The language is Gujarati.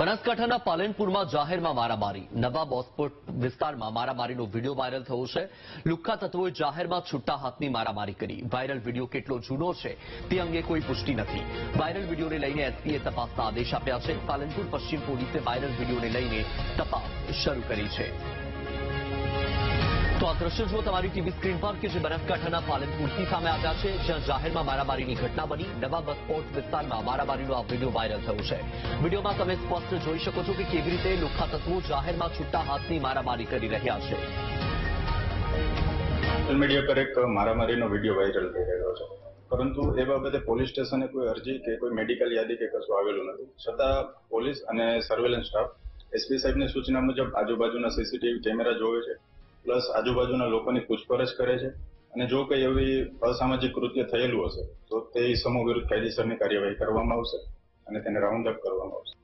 બનાસકાંઠાના પાલનપુરમાં જાહેરમાં મારામારી. નવા બોસ્પોટ વિસ્તારમાં મારામારીનો વીડિયો વાયરલ થયો છે. લુખ્ખા તત્વોએ જાહેરમાં છુટ્ટા હાથની મારામારી કરી. વાયરલ વીડિયો કેટલો જૂનો છે તે અંગે કોઈ પુષ્ટિ નથી. વાયરલ વિડીયોને લઈને એસપીએ તપાસના આદેશ આપ્યા છે. પાલનપુર પશ્ચિમ પોલીસે વાયરલ વિડીયોને લઈને તપાસ શરૂ કરી છે. તો આ દ્રશ્ય જુઓ તમારી ટીવી સ્ક્રીન પર કે જે બનાસકાંઠાના પાલનપુરથી સામે આવ્યા છે, જ્યાં જાહેરમાં મારામારીની ઘટના બની, નવા બસપોર્ટ વિસ્તારમાં મારામારીનો આ વીડિયો વાયરલ થયો છે. વિડીયોમાં તમે સ્પષ્ટ જોઈ શકો છો કે કેવી રીતે લુખા તત્વો જાહેરમાં છૂટા હાથની મારામારી કરી રહ્યા છે. સોશિયલ મીડિયા પર એક મારામારીનો વીડિયો વાયરલ થઈ રહ્યો છે. પરંતુ એ બાબતે પોલીસ સ્ટેશને કોઈ અરજી કે કોઈ મેડિકલ યાદી કે કશું આવેલું નથી. છતાં પોલીસ અને સર્વેલન્સ સ્ટાફ, એસપી સાહેબની સૂચના મુજબ આજુબાજુના સીસીટીવી કેમેરા જોવે છે. પ્લસ આજુબાજુના લોકોની પૂછપરછ કરે છે. અને જો કંઈ એવી અસામાજિક કૃત્ય થયેલું હશે, તો તે સમૂહ વિરુદ્ધ કાયદેસરની કાર્યવાહી કરવામાં આવશે અને તેને રાઉન્ડ અપ કરવામાં આવશે.